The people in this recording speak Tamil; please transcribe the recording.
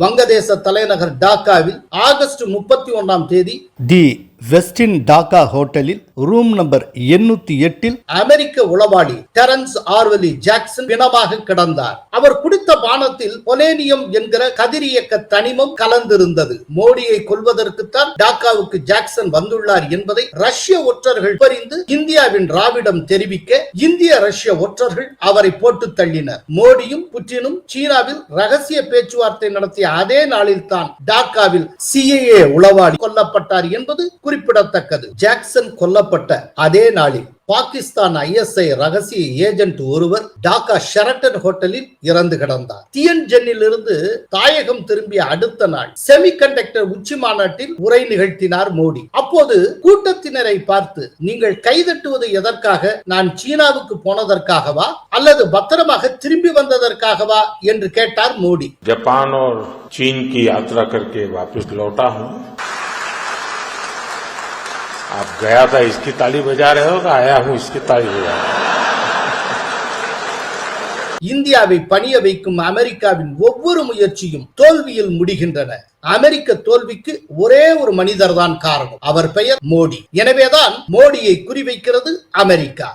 வங்கதேச தலைநகர் டாக்காவில் ஆகஸ்ட் முப்பத்தி ஒன்றாம் தேதி தி வெஸ்டின் டாக்கா ஹோட்டலில் ரூம் நம்பர் எண்ணூத்தி எட்டில் அமெரிக்க உளவாளி டெரன்ஸ் ஆர்வலி ஜாக்சன் பிணமாக கிடந்தார். அவர் குடித்த பானத்தில் பொலேனியம் என்கிற கதிரியக்க தனிமம் கலந்திருந்தது. மோடியை கொள்வதற்குத்தான் டாக்காவுக்கு ஜாக்சன் வந்துள்ளார் என்பதை ரஷ்ய ஒற்றர்கள் பறிந்து இந்தியாவின் ராவிடம் தெரிவிக்க இந்திய ரஷ்ய ஒற்றர்கள் அவரை போட்டு தள்ளினர். மோடியும் புட்டினும் சீனாவில் ரகசிய பேச்சுவார்த்தை நடத்திய அதே நாளில் தான் டாக்காவில் சிஏஏ உளவாளி கொல்லப்பட்டார் என்பது குறிப்பிடத்தக்கது. ஜாக்சன் கொல்லப்பட்ட அதே நாளில் பாகிஸ்தான் ஐஎஸ்ஐ ரகசிய ஏஜென்ட் ஒருவர் டாக்கா ஷெரட்டன் ஹோட்டலில் இறந்து கிடந்தார். தியன்ஜென்னில் இருந்து தாயகம் திரும்பிய அடுத்த நாள் செமிகண்டக்டர் உச்சி மாநாட்டில் உரை நிகழ்த்தினார் மோடி. அப்போது கூட்டத்தினரை பார்த்து நீங்கள் கைதட்டுவது எதற்காக? நான் சீனாவுக்கு போனதற்காகவா? அல்லது பத்திரமாக திரும்பி வந்ததற்காகவா? என்று கேட்டார் மோடி. ஜப்பான் சீன் யாத்ரா கர்க்கே வாபஸ் லோட்டா आप गया था इसकी ताली बजा रहे हो कि आया हूं इसकी ताली बजा रहे हो இந்தியாவை பணிய வைக்கும் அமெரிக்காவின் ஒவ்வொரு முயற்சியும் தோல்வியில் முடிகின்றன அமெரிக்க தோல்விக்கு ஒரே ஒரு மனிதர் தான் காரணம் அவர் பெயர் மோடி எனவேதான் மோடியை குறிவைக்கிறது அமெரிக்கா